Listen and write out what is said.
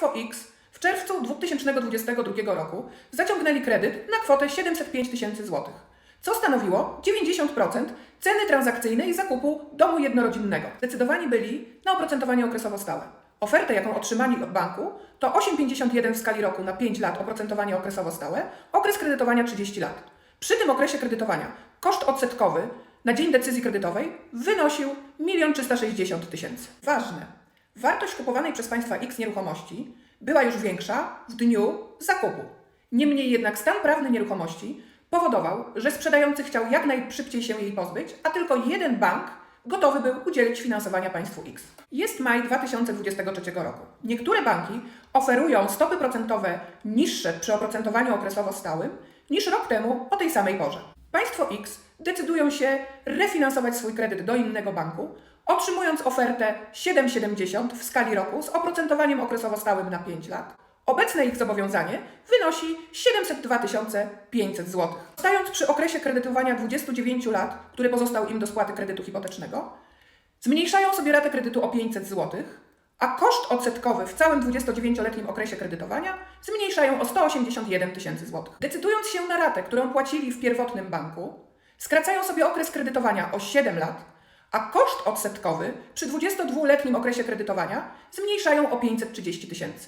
Państwo X w czerwcu 2022 roku zaciągnęli kredyt na kwotę 705 tysięcy złotych, co stanowiło 90% ceny transakcyjnej zakupu domu jednorodzinnego. Zdecydowani byli na oprocentowanie okresowo stałe. Ofertę, jaką otrzymali od banku, to 8,51 w skali roku na 5 lat oprocentowanie okresowo stałe, okres kredytowania 30 lat. Przy tym okresie kredytowania koszt odsetkowy na dzień decyzji kredytowej wynosił 1 360 tysięcy. Ważne, wartość kupowanej przez Państwa X nieruchomości była już większa w dniu zakupu. Niemniej jednak stan prawny nieruchomości powodował, że sprzedający chciał jak najszybciej się jej pozbyć, a tylko jeden bank gotowy był udzielić finansowania państwu X. Jest maj 2023 roku. Niektóre banki oferują stopy procentowe niższe przy oprocentowaniu okresowo stałym niż rok temu o tej samej porze. Państwo X decydują się refinansować swój kredyt do innego banku, otrzymując ofertę 7,70 w skali roku z oprocentowaniem okresowo stałym na 5 lat. Obecne ich zobowiązanie wynosi 702 500 zł. Stając przy okresie kredytowania 29 lat, który pozostał im do spłaty kredytu hipotecznego, zmniejszają sobie ratę kredytu o 500 zł, a koszt odsetkowy w całym 29-letnim okresie kredytowania zmniejszają o 181 tysięcy złotych. Decydując się na ratę, którą płacili w pierwotnym banku, skracają sobie okres kredytowania o 7 lat, a koszt odsetkowy przy 22-letnim okresie kredytowania zmniejszają o 530 tysięcy.